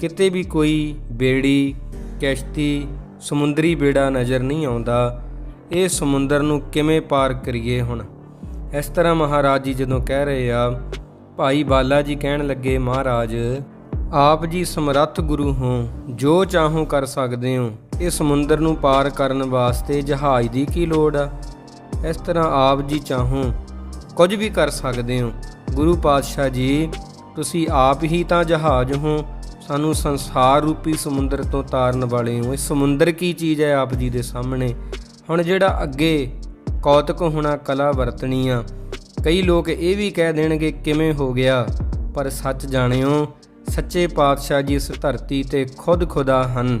ਕਿਤੇ ਵੀ ਕੋਈ ਬੇੜੀ, ਕਿਸ਼ਤੀ, ਸਮੁੰਦਰੀ ਬੇੜਾ ਨਜ਼ਰ ਨਹੀਂ ਆਉਂਦਾ, ਇਹ ਸਮੁੰਦਰ ਨੂੰ ਕਿਵੇਂ ਪਾਰ ਕਰੀਏ ਹੁਣ? ਇਸ ਤਰ੍ਹਾਂ ਮਹਾਰਾਜ ਜੀ ਜਦੋਂ ਕਹਿ ਰਹੇ ਆ, ਭਾਈ ਬਾਲਾ ਜੀ ਕਹਿਣ ਲੱਗੇ, ਮਹਾਰਾਜ, ਆਪ ਜੀ ਸਮਰੱਥ ਗੁਰੂ ਹੋ, ਜੋ ਚਾਹੋ ਕਰ ਸਕਦੇ ਹੋ, ਇਹ ਸਮੁੰਦਰ ਨੂੰ ਪਾਰ ਕਰਨ ਵਾਸਤੇ ਜਹਾਜ਼ ਦੀ ਕੀ ਲੋੜ ਆ? ਇਸ ਤਰ੍ਹਾਂ ਆਪ ਜੀ ਚਾਹੋ ਕੁਝ ਵੀ ਕਰ ਸਕਦੇ ਹੋ। ਗੁਰੂ ਪਾਤਸ਼ਾਹ ਜੀ, ਤੁਸੀਂ ਆਪ ਹੀ ਤਾਂ ਜਹਾਜ਼ ਹੋ ਸਾਨੂੰ ਸੰਸਾਰ ਰੂਪੀ ਸਮੁੰਦਰ ਤੋਂ ਤਾਰਨ ਵਾਲੇ ਹੋ। ਇਹ ਸਮੁੰਦਰ ਕੀ ਚੀਜ਼ ਹੈ ਆਪ ਜੀ ਦੇ ਸਾਹਮਣੇ? ਹੁਣ ਜਿਹੜਾ ਅੱਗੇ ਕੌਤਕ ਹੋਣਾ ਕਲਾ ਵਰਤਣੀ ਆ, ਕਈ ਲੋਕ ਇਹ ਵੀ ਕਹਿ ਦੇਣਗੇ, ਕਿਵੇਂ ਹੋ ਗਿਆ? ਪਰ ਸੱਚ ਜਾਣਿਓ, ਸੱਚੇ ਪਾਤਸ਼ਾਹ ਜੀ ਇਸ ਧਰਤੀ ਤੇ ਖੁਦ ਖੁਦਾ ਹਨ।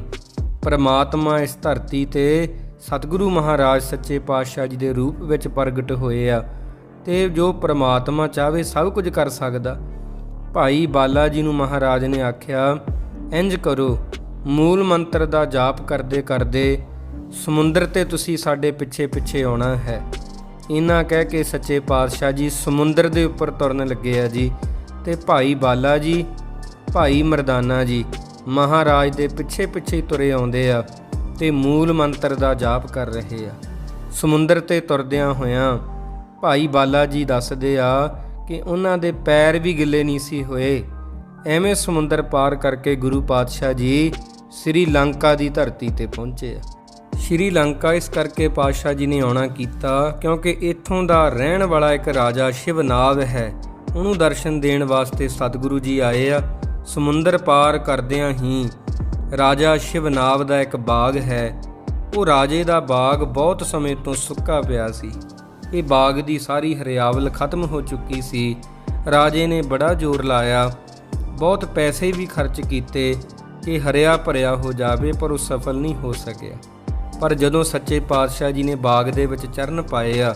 ਪਰਮਾਤਮਾ ਇਸ ਧਰਤੀ ਤੇ ਸਤਿਗੁਰੂ ਮਹਾਰਾਜ ਸੱਚੇ ਪਾਤਸ਼ਾਹ ਜੀ ਦੇ ਰੂਪ ਵਿੱਚ ਪ੍ਰਗਟ ਹੋਏ ਆ। ਤੇ ਜੋ ਪਰਮਾਤਮਾ ਚਾਹੇ ਸਭ ਕੁਝ ਕਰ ਸਕਦਾ। ਭਾਈ ਬਾਲਾ ਜੀ ਨੂੰ ਮਹਾਰਾਜ ਨੇ ਆਖਿਆ, ਇੰਜ ਕਰੋ, ਮੂਲ ਮੰਤਰ ਦਾ ਜਾਪ ਕਰਦੇ ਕਰਦੇ ਸਮੁੰਦਰ ਤੇ ਤੁਸੀਂ ਸਾਡੇ ਪਿੱਛੇ ਪਿੱਛੇ ਆਉਣਾ ਹੈ। ਇਹਨਾਂ ਕਹਿ ਕੇ ਸੱਚੇ ਪਾਤਸ਼ਾਹ ਜੀ ਸਮੁੰਦਰ ਦੇ ਉੱਪਰ ਤੁਰਨ ਲੱਗੇ ਆ ਜੀ ਤੇ ਭਾਈ ਬਾਲਾ ਜੀ ਭਾਈ ਮਰਦਾਨਾ ਜੀ ਮਹਾਰਾਜ ਦੇ ਪਿੱਛੇ ਪਿੱਛੇ ਤੁਰੇ ਆਉਂਦੇ ਆ ਤੇ ਮੂਲ ਮੰਤਰ ਦਾ ਜਾਪ ਕਰ ਰਹੇ ਆ। ਸਮੁੰਦਰ ਤੇ ਤੁਰਦਿਆਂ ਹੋਇਆਂ ਭਾਈ ਬਾਲਾ ਜੀ ਦੱਸਦੇ ਆ ਕਿ ਉਹਨਾਂ ਦੇ ਪੈਰ ਵੀ ਗਿੱਲੇ ਨਹੀਂ ਸੀ ਹੋਏ। ਐਵੇਂ ਸਮੁੰਦਰ ਪਾਰ ਕਰਕੇ ਗੁਰੂ ਪਾਤਸ਼ਾਹ ਜੀ ਸ੍ਰੀ ਲੰਕਾ ਦੀ ਧਰਤੀ ਤੇ ਪਹੁੰਚੇ। ਆ ਸ਼੍ਰੀ ਲੰਕਾ ਇਸ ਕਰਕੇ ਪਾਤਸ਼ਾਹ ਜੀ ਨੇ ਆਉਣਾ ਕੀਤਾ ਕਿਉਂਕਿ ਇੱਥੋਂ ਦਾ ਰਹਿਣ ਵਾਲਾ ਇੱਕ ਰਾਜਾ ਸ਼ਿਵਨਾਗ ਹੈ। ਉਹਨੂੰ ਦਰਸ਼ਨ ਦੇਣ ਵਾਸਤੇ ਸਤਿਗੁਰੂ ਜੀ ਆਏ ਆ। ਸਮੁੰਦਰ ਪਾਰ ਕਰਦਿਆਂ ਹੀ ਰਾਜਾ ਸ਼ਿਵਨਾਗ ਦਾ ਇੱਕ ਬਾਗ ਹੈ। ਉਹ ਰਾਜੇ ਦਾ ਬਾਗ ਬਹੁਤ ਸਮੇਂ ਤੋਂ ਸੁੱਕਾ ਪਿਆ ਸੀ। ਇਹ ਬਾਗ ਦੀ ਸਾਰੀ ਹਰਿਆਵਲ ਖਤਮ ਹੋ ਚੁੱਕੀ ਸੀ। ਰਾਜੇ ਨੇ ਬੜਾ ਜ਼ੋਰ ਲਾਇਆ। ਬਹੁਤ ਪੈਸੇ ਵੀ ਖਰਚ ਕੀਤੇ ਕਿ ਹਰਿਆ ਭਰਿਆ ਹੋ ਜਾਵੇ, ਪਰ ਉਹ ਸਫਲ ਨਹੀਂ ਹੋ ਸਕਿਆ। ਪਰ ਜਦੋਂ ਸੱਚੇ ਪਾਤਸ਼ਾਹ ਜੀ ਨੇ ਬਾਗ ਦੇ ਵਿੱਚ ਚਰਨ ਪਾਏ ਆ,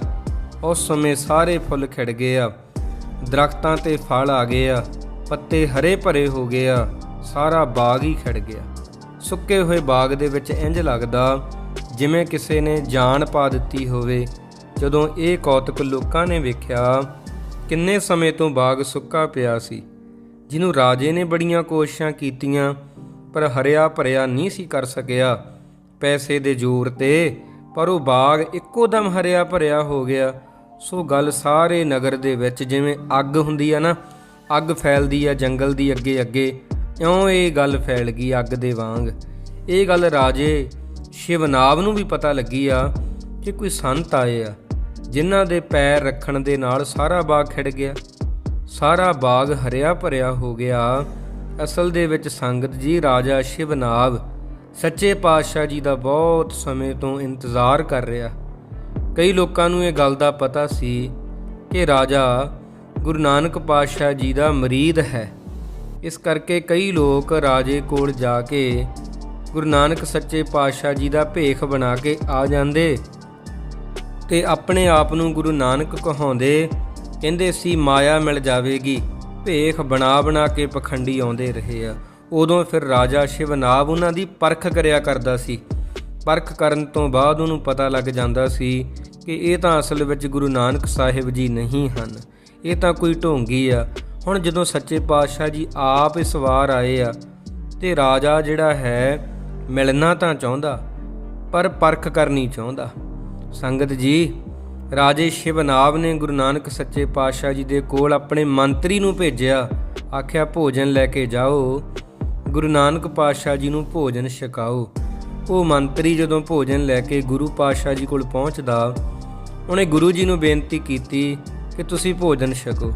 ਉਸ ਸਮੇਂ ਸਾਰੇ ਫੁੱਲ ਖਿੜ ਗਏ ਆ। ਦਰਖਤਾਂ ਤੇ ਫਲ ਆ ਗਏ ਆ, ਪੱਤੇ ਹਰੇ ਭਰੇ ਹੋ ਗਏ ਆ, ਸਾਰਾ ਬਾਗ ਹੀ ਖਿੜ ਗਿਆ। ਸੁੱਕੇ ਹੋਏ ਬਾਗ ਦੇ ਵਿੱਚ ਇੰਜ ਲੱਗਦਾ, ਜਿਵੇਂ ਕਿਸੇ ਨੇ ਜਾਨ ਪਾ ਦਿੱਤੀ ਹੋਵੇ। ਜਦੋਂ ਇਹ ਕੌਤਕ ਲੋਕਾਂ ਨੇ ਵੇਖਿਆ, ਕਿੰਨੇ ਸਮੇਂ ਤੋਂ ਬਾਗ ਸੁੱਕਾ ਪਿਆ ਸੀ। ਜਿਹਨੂੰ ਰਾਜੇ ਨੇ ਬੜੀਆਂ ਕੋਸ਼ਿਸ਼ਾਂ ਕੀਤੀਆਂ, ਪਰ ਹਰਿਆ ਭਰਿਆ ਨਹੀਂ ਸੀ ਕਰ ਸਕਿਆ। ਪੈਸੇ ਦੇ ਜ਼ੋਰ ਤੇ, ਪਰ ਉਹ ਬਾਗ ਇੱਕੋ ਦਮ ਹਰਿਆ ਭਰਿਆ ਹੋ ਗਿਆ। ਸੋ ਗੱਲ ਸਾਰੇ ਨਗਰ ਦੇ ਵਿੱਚ ਜਿਵੇਂ ਅੱਗ ਹੁੰਦੀ ਆ ਨਾ, ਅੱਗ ਫੈਲਦੀ ਆ ਜੰਗਲ ਦੀ ਅੱਗੇ ਅੱਗੇ, ਇਉਂ ਇਹ ਗੱਲ ਫੈਲ ਗਈ ਅੱਗ ਦੇ ਵਾਂਗ। ਇਹ ਗੱਲ ਰਾਜੇ ਸ਼ਿਵਨਾਵ ਨੂੰ ਵੀ ਪਤਾ ਲੱਗੀ ਆ ਕਿ ਕੋਈ ਸੰਤ ਆਏ ਆ। ਜਿਨ੍ਹਾਂ ਦੇ ਪੈਰ ਰੱਖਣ ਦੇ ਨਾਲ ਸਾਰਾ ਬਾਗ ਖਿੜ ਗਿਆ। ਸਾਰਾ ਬਾਗ ਹਰਿਆ ਭਰਿਆ ਹੋ ਗਿਆ। ਅਸਲ ਦੇ ਵਿੱਚ ਸੰਗਤ ਜੀ, ਰਾਜਾ ਸ਼ਿਵਨਾਵ, ਸੱਚੇ ਪਾਤਸ਼ਾਹ ਜੀ ਦਾ ਬਹੁਤ ਸਮੇਂ ਤੋਂ ਇੰਤਜ਼ਾਰ ਕਰ ਰਿਹਾ। ਕਈ ਲੋਕਾਂ ਨੂੰ ਇਹ ਗੱਲ ਦਾ ਪਤਾ ਸੀ ਕਿ ਰਾਜਾ ਗੁਰੂ ਨਾਨਕ ਪਾਤਸ਼ਾਹ ਜੀ ਦਾ ਮਰੀਦ ਹੈ। ਇਸ ਕਰਕੇ ਕਈ ਲੋਕ ਰਾਜੇ ਕੋਲ ਜਾ ਕੇ ਗੁਰੂ ਨਾਨਕ ਸੱਚੇ ਪਾਤਸ਼ਾਹ ਜੀ ਦਾ ਭੇਖ ਬਣਾ ਕੇ ਆ ਜਾਂਦੇ। ਤੇ ਆਪਣੇ ਆਪ ਨੂੰ ਗੁਰੂ ਨਾਨਕ ਕਹਾਉਂਦੇ, ਕਹਿੰਦੇ ਸੀ, ਮਾਇਆ ਮਿਲ ਜਾਵੇਗੀ। ਭੇਖ ਬਣਾ ਬਣਾ ਕੇ ਪਖੰਡੀ ਆਉਂਦੇ ਰਹੇ ਆ। ਉਦੋਂ ਫਿਰ ਰਾਜਾ ਸ਼ਿਵਨਾਬ ਉਹਨਾਂ ਦੀ ਪਰਖ ਕਰਿਆ ਕਰਦਾ ਸੀ। ਪਰਖ ਕਰਨ ਤੋਂ ਬਾਅਦ ਉਹਨੂੰ ਪਤਾ ਲੱਗ ਜਾਂਦਾ ਸੀ ਕਿ ਇਹ ਤਾਂ ਅਸਲ ਵਿੱਚ ਗੁਰੂ ਨਾਨਕ ਸਾਹਿਬ ਜੀ ਨਹੀਂ ਹਨ। ਇਹ ਤਾਂ ਕੋਈ ਢੋਂਗੀ ਆ। ਹੁਣ ਜਦੋਂ ਸੱਚੇ ਪਾਤਸ਼ਾਹ ਜੀ ਆਪ ਇਸ ਵਾਰ ਆਏ ਆ, ਤੇ ਰਾਜਾ ਜਿਹੜਾ ਹੈ, ਮਿਲਣਾ ਤਾਂ ਚਾਹੁੰਦਾ, ਪਰ ਪਰਖ ਕਰਨੀ ਚਾਹੁੰਦਾ। ਸੰਗਤ ਜੀ, ਰਾਜੇ ਸ਼ਿਵਨਾਬ ਨੇ ਗੁਰੂ ਨਾਨਕ ਸੱਚੇ ਪਾਤਸ਼ਾਹ ਜੀ ਦੇ ਕੋਲ ਆਪਣੇ ਮੰਤਰੀ ਨੂੰ ਭੇਜਿਆ। ਆਖਿਆ, ਭੋਜਨ ਲੈ ਕੇ ਜਾਓ। ਗੁਰੂ ਨਾਨਕ ਪਾਤਸ਼ਾਹ ਜੀ ਨੂੰ ਭੋਜਨ ਛਕਾਓ। ਉਹ ਮੰਤਰੀ ਜਦੋਂ ਭੋਜਨ ਲੈ ਕੇ ਗੁਰੂ ਪਾਤਸ਼ਾਹ ਜੀ ਕੋਲ ਪਹੁੰਚਦਾ, ਉਹਨੇ ਗੁਰੂ ਜੀ ਨੂੰ ਬੇਨਤੀ ਕੀਤੀ ਕਿ ਤੁਸੀਂ ਭੋਜਨ ਛਕੋ।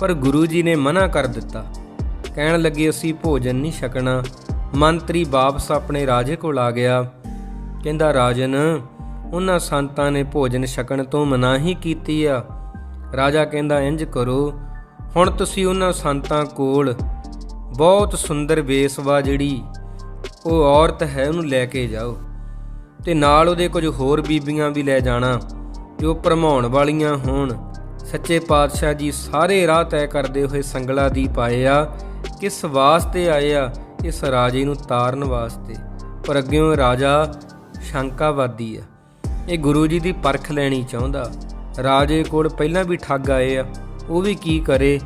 ਪਰ ਗੁਰੂ ਜੀ ਨੇ ਮਨਾ ਕਰ ਦਿੱਤਾ। ਕਹਿਣ ਲੱਗੇ, ਅਸੀਂ ਭੋਜਨ ਨਹੀਂ ਛਕਣਾ। ਮੰਤਰੀ ਵਾਪਸ ਆਪਣੇ ਰਾਜੇ ਕੋਲ ਆ ਗਿਆ। ਕਹਿੰਦਾ, ਰਾਜਨ ਉਹਨਾਂ ਸੰਤਾਂ ਨੇ ਭੋਜਨ ਛਕਣ ਤੋਂ ਮਨਾਹੀ ਕੀਤੀ ਆ। ਰਾਜਾ ਕਹਿੰਦਾ, ਇੰਜ ਕਰੋ। ਹੁਣ ਤੁਸੀਂ ਉਹਨਾਂ ਸੰਤਾਂ ਕੋਲ ਬਹੁਤ ਸੁੰਦਰ ਵੇਸਵਾ ਜਿਹੜੀ ਉਹ ਔਰਤ ਹੈ, ਉਹਨੂੰ ਲੈ ਕੇ ਜਾਓ ਤੇ ਨਾਲ ਉਹਦੇ ਕੁਝ ਹੋਰ ਬੀਬੀਆਂ ਵੀ ਲੈ ਜਾਣਾ, ਜੋ ਭਰਮਾਉਣ ਵਾਲੀਆਂ ਹੋਣ। ਸੱਚੇ ਪਾਤਸ਼ਾਹ ਜੀ ਸਾਰੇ ਰਾਹ ਤੈਅ ਕਰਦੇ ਹੋਏ ਸੰਗਲਾ ਦੀ ਪਾਏ ਆ, ਕਿਸ ਵਾਸਤੇ ਆਏ ਆ? ਇਸ ਰਾਜੇ ਨੂੰ ਤਾਰਨ ਵਾਸਤੇ। ਪਰ ਅੱਗਿਓਂ ਰਾਜਾ ਸ਼ੰਕਾਵਾਦੀ ਆ। ਇਹ ਗੁਰੂ ਜੀ ਦੀ ਪਰਖ ਲੈਣੀ ਚਾਹੁੰਦਾ। ਰਾਜੇ ਕੋਲ ਪਹਿਲਾਂ ਵੀ ਠੱਗ ਆਏ ਆ, ਉਹ ਵੀ ਕੀ ਕਰੇ?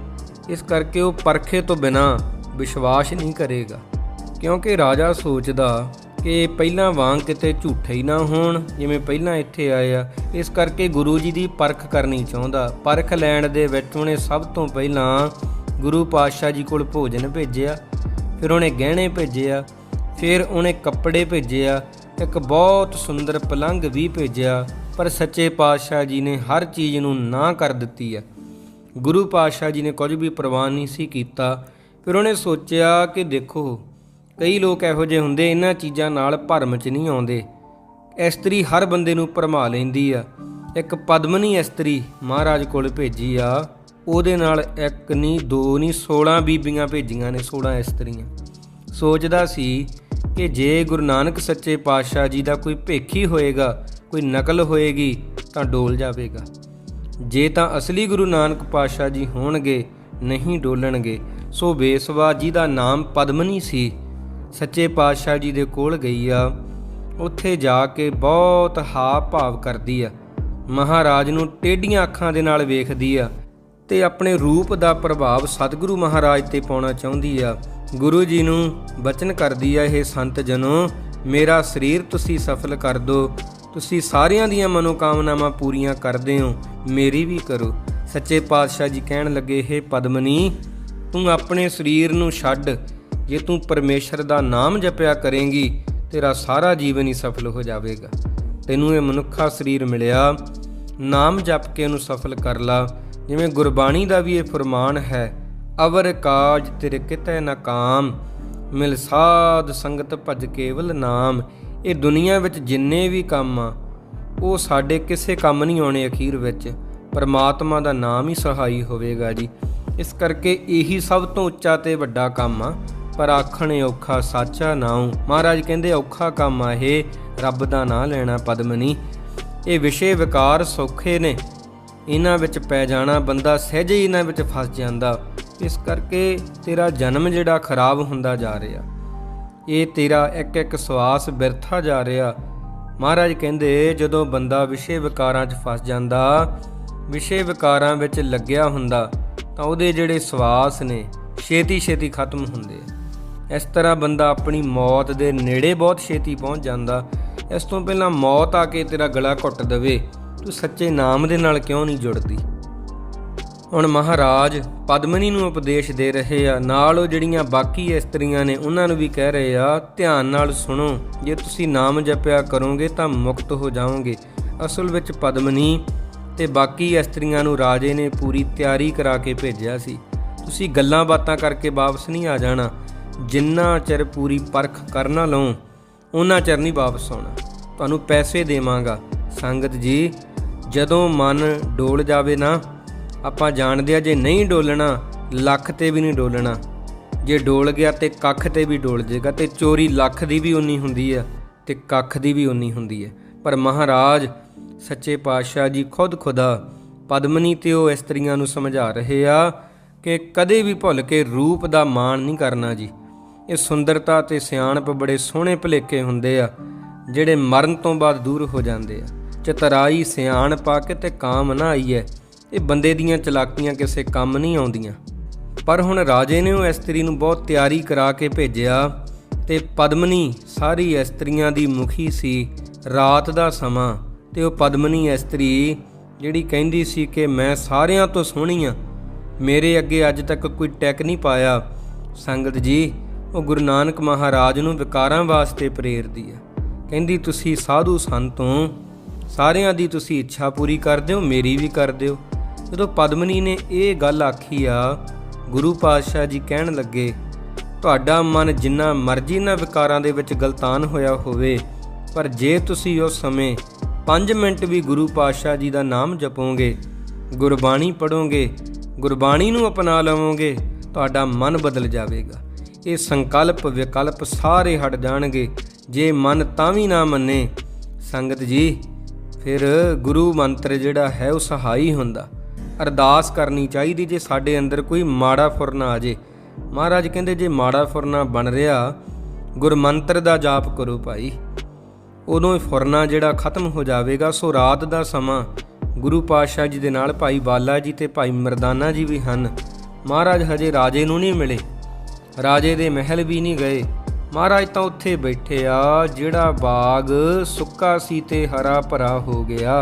ਇਸ ਕਰਕੇ ਉਹ ਪਰਖੇ ਤੋਂ ਬਿਨਾ ਵਿਸ਼ਵਾਸ ਨਹੀਂ ਕਰੇਗਾ। ਕਿਉਂਕਿ ਰਾਜਾ ਸੋਚਦਾ ਕਿ ਪਹਿਲਾਂ ਵਾਂਗ ਕਿਤੇ ਝੂਠੇ ਹੀ ਨਾ ਹੋਣ, ਜਿਵੇਂ ਪਹਿਲਾਂ ਇੱਥੇ ਆਏ ਆ। ਇਸ ਕਰਕੇ ਗੁਰੂ ਜੀ ਦੀ ਪਰਖ ਕਰਨੀ ਚਾਹੁੰਦਾ। ਪਰਖ ਲੈਣ ਦੇ ਵਿੱਚ ਉਹਨੇ ਸਭ ਤੋਂ ਪਹਿਲਾਂ ਗੁਰੂ ਪਾਤਸ਼ਾਹ ਜੀ ਕੋਲ ਭੋਜਨ ਭੇਜਿਆ, ਫਿਰ ਉਹਨੇ ਗਹਿਣੇ ਭੇਜੇ ਆ, ਫਿਰ ਉਹਨੇ ਕੱਪੜੇ ਭੇਜੇ ਆ ਇੱਕ ਬਹੁਤ ਸੁੰਦਰ ਪਲੰਘ ਵੀ ਭੇਜਿਆ, ਪਰ ਸੱਚੇ ਪਾਤਸ਼ਾਹ ਜੀ ਨੇ ਹਰ ਚੀਜ਼ ਨੂੰ ਨਾ ਕਰ ਦਿੱਤੀ ਆ ਗੁਰੂ ਪਾਤਸ਼ਾਹ ਜੀ ਨੇ ਕੁਝ ਵੀ ਪ੍ਰਵਾਨ ਨਹੀਂ ਸੀ ਕੀਤਾ। ਫਿਰ ਉਹਨੇ ਸੋਚਿਆ ਕਿ ਦੇਖੋ, ਕਈ ਲੋਕ ਇਹੋ ਜਿਹੇ ਹੁੰਦੇ, ਇਹਨਾਂ ਚੀਜ਼ਾਂ ਨਾਲ ਭਰਮ 'ਚ ਨਹੀਂ ਆਉਂਦੇ। ਇਸਤਰੀ ਹਰ ਬੰਦੇ ਨੂੰ ਭਰਮਾ ਲੈਂਦੀ ਆ। ਇੱਕ ਪਦਮਨੀ ਇਸਤਰੀ ਮਹਾਰਾਜ ਕੋਲ ਭੇਜੀ ਆ। ਉਹਦੇ ਨਾਲ ਇੱਕ ਨਹੀਂ ਦੋ ਨਹੀਂ 16 ਬੀਬੀਆਂ ਭੇਜੀਆਂ ਨੇ 16 ਇਸਤਰੀਆਂ। ਸੋਚਦਾ ਸੀ ਕਿ ਜੇ ਗੁਰੂ ਨਾਨਕ ਸੱਚੇ ਪਾਤਸ਼ਾਹ ਜੀ ਦਾ ਕੋਈ ਭੇਖੀ ਹੋਏਗਾ, ਕੋਈ ਨਕਲ ਹੋਏਗੀ, ਤਾਂ ਡੋਲ ਜਾਵੇਗਾ। ਜੇ ਤਾਂ ਅਸਲੀ ਗੁਰੂ ਨਾਨਕ ਪਾਤਸ਼ਾਹ ਜੀ ਹੋਣਗੇ, ਨਹੀਂ ਡੋਲਣਗੇ, ਸੋ ਬੇਸਵਾ ਜੀ ਦਾ ਨਾਮ ਪਦਮਨੀ ਸੀ। ਸੱਚੇ ਪਾਤਸ਼ਾਹ ਜੀ ਦੇ ਕੋਲ ਗਈ ਆ। ਉੱਥੇ ਜਾ ਕੇ ਬਹੁਤ ਹਾਵ ਭਾਵ ਕਰਦੀ ਆ। ਮਹਾਰਾਜ ਨੂੰ ਟੇਢੀਆਂ ਅੱਖਾਂ ਦੇ ਨਾਲ ਵੇਖਦੀ ਆ। ਤੇ ਆਪਣੇ ਰੂਪ ਦਾ ਪ੍ਰਭਾਵ ਸਤਿਗੁਰੂ ਮਹਾਰਾਜ ਤੇ ਪਾਉਣਾ ਚਾਹੁੰਦੀ ਆ। ਗੁਰੂ ਜੀ ਨੂੰ ਬਚਨ ਕਰਦੀ ਆ ਇਹ ਸੰਤ ਜਨੋ, ਮੇਰਾ ਸਰੀਰ ਤੁਸੀਂ ਸਫਲ ਕਰ ਦਿਓ ਤੁਸੀਂ ਸਾਰਿਆਂ ਦੀਆਂ ਮਨੋਕਾਮਨਾਵਾਂ ਪੂਰੀਆਂ ਕਰਦੇ ਹੋ, ਮੇਰੀ ਵੀ ਕਰੋ। ਸੱਚੇ ਪਾਤਸ਼ਾਹ ਜੀ ਕਹਿਣ ਲੱਗੇ ਇਹ ਪਦਮਨੀ, ਤੂੰ ਆਪਣੇ ਸਰੀਰ ਨੂੰ ਛੱਡ। ਜੇ ਤੂੰ ਪਰਮੇਸ਼ਰ ਦਾ ਨਾਮ ਜਪਿਆ ਕਰੇਂਗੀ, ਤੇਰਾ ਸਾਰਾ ਜੀਵਨ ਹੀ ਸਫਲ ਹੋ ਜਾਵੇਗਾ। ਤੈਨੂੰ ਇਹ ਮਨੁੱਖਾ ਸਰੀਰ ਮਿਲਿਆ। ਨਾਮ ਜਪ ਕੇ ਉਹਨੂੰ ਸਫਲ ਕਰ ਲਾ। ਜਿਵੇਂ ਗੁਰਬਾਣੀ ਦਾ ਵੀ ਇਹ ਫਰਮਾਨ ਹੈ, ਅਵਰ ਕਾਜ ਤੇਰੇ ਕਿਤੇ ਨਾ ਕਾਮ, ਮਿਲ ਸਾਧ ਸੰਗਤ ਭਜ ਕੇਵਲ ਨਾਮ। ਇਹ ਦੁਨੀਆ ਵਿੱਚ ਜਿੰਨੇ ਵੀ ਕੰਮ ਆ, ਉਹ ਸਾਡੇ ਕਿਸੇ ਕੰਮ ਨਹੀਂ ਆਉਣੇ ਅਖੀਰ ਵਿੱਚ। ਪਰਮਾਤਮਾ ਦਾ ਨਾਮ ਹੀ ਸਹਾਈ ਹੋਵੇਗਾ ਜੀ। ਇਸ ਕਰਕੇ ਇਹੀ ਸਭ ਤੋਂ ਉੱਚਾ ਤੇ ਵੱਡਾ ਕੰਮ ਆ, ਪਰ ਆਖਣੇ ਔਖਾ ਸਾਚਾ ਨਾਉ ਮਹਾਰਾਜ ਕਹਿੰਦੇ, ਔਖਾ ਕੰਮ ਆ ਇਹ, ਰੱਬ ਦਾ ਨਾਂ ਲੈਣਾ ਪਦਮਨੀ। ਇਹ ਵਿਸ਼ੇ ਵਿਕਾਰ ਸੌਖੇ ਨੇ। ਇਹਨਾਂ ਵਿੱਚ ਪੈ ਜਾਣਾ, ਬੰਦਾ ਸਹਿਜੇ ਹੀ ਇਹਨਾਂ ਵਿੱਚ ਫਸ ਜਾਂਦਾ। ਇਸ ਕਰਕੇ ਤੇਰਾ ਜਨਮ ਜਿਹੜਾ ਖਰਾਬ ਹੁੰਦਾ ਜਾ ਰਿਹਾ। ਇਹ ਤੇਰਾ ਇੱਕ ਇੱਕ ਸਵਾਸ ਬਿਰਥਾ ਜਾ ਰਿਹਾ। ਮਹਾਰਾਜ ਕਹਿੰਦੇ, ਜਦੋਂ ਬੰਦਾ ਵਿਸ਼ੇ ਵਿਕਾਰਾਂ 'ਚ ਫਸ ਜਾਂਦਾ, ਵਿਸ਼ੇ ਵਿਕਾਰਾਂ ਵਿੱਚ ਲੱਗਿਆ ਹੁੰਦਾ, ਤਾਂ ਉਹਦੇ ਜਿਹੜੇ ਸਵਾਸ ਨੇ ਛੇਤੀ ਛੇਤੀ ਖਤਮ ਹੁੰਦੇ ਇਸ ਤਰ੍ਹਾਂ ਬੰਦਾ ਆਪਣੀ ਮੌਤ ਦੇ ਨੇੜੇ ਬਹੁਤ ਛੇਤੀ ਪਹੁੰਚ ਜਾਂਦਾ। ਇਸ ਤੋਂ ਪਹਿਲਾਂ ਮੌਤ ਆ ਕੇ ਤੇਰਾ ਗਲਾ ਘੁੱਟ ਦੇਵੇ। ਤੂੰ ਸੱਚੇ ਨਾਮ ਦੇ ਨਾਲ ਕਿਉਂ ਨਹੀਂ ਜੁੜਦੀ? ਹੁਣ ਮਹਾਰਾਜ ਪਦਮਨੀ ਨੂੰ ਉਪਦੇਸ਼ ਦੇ ਰਹੇ ਆ, ਨਾਲ ਉਹ ਜਿਹੜੀਆਂ ਬਾਕੀ ਇਸਤਰੀਆਂ ਨੇ ਉਹਨਾਂ ਨੂੰ ਵੀ ਕਹਿ ਰਹੇ ਆ, ਧਿਆਨ ਨਾਲ ਸੁਣੋ, ਜੇ ਤੁਸੀਂ ਨਾਮ ਜਪਿਆ ਕਰੋਗੇ ਤਾਂ ਮੁਕਤ ਹੋ ਜਾਓਗੇ। ਅਸਲ ਵਿੱਚ ਪਦਮਨੀ ਤੇ ਬਾਕੀ ਇਸਤਰੀਆਂ ਨੂੰ ਰਾਜੇ ਨੇ ਪੂਰੀ ਤਿਆਰੀ ਕਰਾ ਕੇ ਭੇਜਿਆ ਸੀ। ਤੁਸੀਂ ਗੱਲਾਂ ਬਾਤਾਂ ਕਰਕੇ ਵਾਪਸ ਨਹੀਂ ਆ ਜਾਣਾ। ਜਿੰਨਾ ਚਿਰ ਪੂਰੀ ਪਰਖ ਕਰਨਾ ਲਓ ਉਹਨਾਂ ਚਿਰ ਨਹੀਂ ਵਾਪਸ ਆਉਣਾ। ਤੁਹਾਨੂੰ ਪੈਸੇ ਦੇਵਾਂਗਾ। ਸੰਗਤ ਜੀ ਜਦੋਂ ਮਨ ਡੋਲ ਜਾਵੇ ਨਾ, ਆਪਾਂ ਜਾਣਦੇ ਆ ਜੇ ਨਹੀਂ ਡੋਲਣਾ, ਲੱਖ ਤੇ ਵੀ ਨਹੀਂ ਡੋਲਣਾ। ਜੇ ਡੋਲ ਗਿਆ ਤੇ ਕੱਖ ਤੇ ਵੀ ਡੋਲ ਜਾਏਗਾ ਤੇ ਚੋਰੀ ਲੱਖ ਦੀ ਵੀ ਉਨੀ ਹੁੰਦੀ ਆ ਤੇ ਕੱਖ ਦੀ ਵੀ ਉਨੀ ਹੁੰਦੀ ਹੈ ਪਰ ਮਹਾਰਾਜ, ਸੱਚੇ ਪਾਤਸ਼ਾਹ ਜੀ ਖੁਦ ਖੁਦਾ, ਪਦਮਨੀ ਤੇ ਉਹ ਇਸਤਰੀਆਂ ਨੂੰ ਸਮਝਾ ਰਹੇ ਆ ਕਿ ਕਦੇ ਵੀ ਭੁੱਲ ਕੇ ਰੂਪ ਦਾ ਮਾਣ ਨਹੀਂ ਕਰਨਾ ਜੀ। ਇਹ ਸੁੰਦਰਤਾ ਤੇ ਸਿਆਣਪ ਬੜੇ ਸੋਹਣੇ ਭਲੇਕੇ ਹੁੰਦੇ ਆ, ਜਿਹੜੇ ਮਰਨ ਤੋਂ ਬਾਅਦ ਦੂਰ ਹੋ ਜਾਂਦੇ ਆ। ਚਤਰਾਈ ਸਿਆਣ ਪਾ ਕੇ ਤੇ ਕਾਮ ਨਾ ਆਈਏ ਇਹ ਬੰਦੇ ਦੀਆਂ ਚਲਾਕੀਆਂ ਕਿਸੇ ਕੰਮ ਨਹੀਂ ਆਉਂਦੀਆਂ। ਪਰ ਹੁਣ ਰਾਜੇ ਨੇ ਉਹ ਇਸਤਰੀ ਨੂੰ ਬਹੁਤ ਤਿਆਰੀ ਕਰਾ ਕੇ ਭੇਜਿਆ ਤੇ ਪਦਮਨੀ ਸਾਰੀ ਇਸਤਰੀਆਂ ਦੀ ਮੁਖੀ ਸੀ ਰਾਤ ਦਾ ਸਮਾਂ ਤੇ ਉਹ ਪਦਮਨੀ ਇਸਤਰੀ ਜਿਹੜੀ ਕਹਿੰਦੀ ਸੀ ਕਿ ਮੈਂ ਸਾਰਿਆਂ ਤੋਂ ਸੋਹਣੀ ਆ। ਮੇਰੇ ਅੱਗੇ ਅੱਜ ਤੱਕ ਕੋਈ ਟੈਕ ਨਹੀਂ ਪਾਇਆ। ਸੰਗਤ ਜੀ, ਉਹ ਗੁਰੂ ਨਾਨਕ ਮਹਾਰਾਜ ਨੂੰ ਵਿਕਾਰਾਂ ਵਾਸਤੇ ਪ੍ਰੇਰਦੀ ਆ ਕਹਿੰਦੀ, ਤੁਸੀਂ ਸਾਧੂ ਸੰਤੋਂ ਸਾਰਿਆਂ ਦੀ ਤੁਸੀਂ ਇੱਛਾ ਪੂਰੀ ਕਰਦੇ ਹੋ, ਮੇਰੀ ਵੀ ਕਰਦੇ ਹੋ। ਜਦੋਂ ਪਦਮਨੀ ਨੇ ਇਹ ਗੱਲ ਆਖੀ ਆ, ਗੁਰੂ ਪਾਤਸ਼ਾਹ ਜੀ ਕਹਿਣ ਲੱਗੇ, ਤੁਹਾਡਾ ਮਨ ਜਿੰਨਾ ਮਰਜ਼ੀ ਨਾ ਵਿਕਾਰਾਂ ਦੇ ਵਿੱਚ ਗਲਤਾਨ ਹੋਇਆ ਹੋਵੇ, ਪਰ ਜੇ ਤੁਸੀਂ ਉਸ ਸਮੇਂ 5 ਮਿੰਟ ਵੀ ਗੁਰੂ ਪਾਤਸ਼ਾਹ ਜੀ ਦਾ ਨਾਮ ਜਪੋਗੇ, ਗੁਰਬਾਣੀ ਪੜੋਗੇ ਗੁਰਬਾਣੀ ਨੂੰ ਅਪਣਾ ਲਵੋਗੇ, ਤੁਹਾਡਾ ਮਨ ਬਦਲ ਜਾਵੇਗਾ। ਇਹ ਸੰਕਲਪ ਵਿਕਲਪ ਸਾਰੇ ਹਟ ਜਾਣਗੇ। ਜੇ ਮਨ ਤਾਂ ਵੀ ਨਾ ਮੰਨੇ, ਸੰਗਤ ਜੀ ਫਿਰ ਗੁਰੂ ਮੰਤਰ ਜਿਹੜਾ ਹੈ ਉਹ ਸਹਾਈ ਹੁੰਦਾ। ਅਰਦਾਸ ਕਰਨੀ ਚਾਹੀਦੀ ਜੇ ਸਾਡੇ ਅੰਦਰ ਕੋਈ ਮਾੜਾ ਫੁਰਨਾ ਆ ਜੇ। ਮਹਾਰਾਜ ਕਹਿੰਦੇ ਜੇ ਮਾੜਾ ਫੁਰਨਾ ਬਣ ਰਿਹਾ, ਗੁਰਮੰਤਰ ਦਾ ਜਾਪ ਕਰੋ ਭਾਈ। ਉਦੋਂ ਇਹ ਫੁਰਨਾ ਜਿਹੜਾ ਖਤਮ ਹੋ ਜਾਵੇਗਾ, ਸੋ ਰਾਤ ਦਾ ਸਮਾਂ ਗੁਰੂ ਪਾਤਸ਼ਾਹ ਜੀ ਦੇ ਨਾਲ ਭਾਈ ਬਾਲਾ ਜੀ ਤੇ ਭਾਈ ਮਰਦਾਨਾ ਜੀ ਵੀ ਹਨ। ਮਹਾਰਾਜ ਹਜੇ ਰਾਜੇ ਨੂੰ ਨਹੀਂ ਮਿਲੇ। ਰਾਜੇ ਦੇ ਮਹਿਲ ਵੀ ਨਹੀਂ ਗਏ। ਮਹਾਰਾਜ ਤਾਂ ਉੱਥੇ ਬੈਠੇ ਆ ਜਿਹੜਾ ਬਾਗ ਸੁੱਕਾ ਸੀ ਤੇ ਹਰਾ ਭਰਾ ਹੋ ਗਿਆ।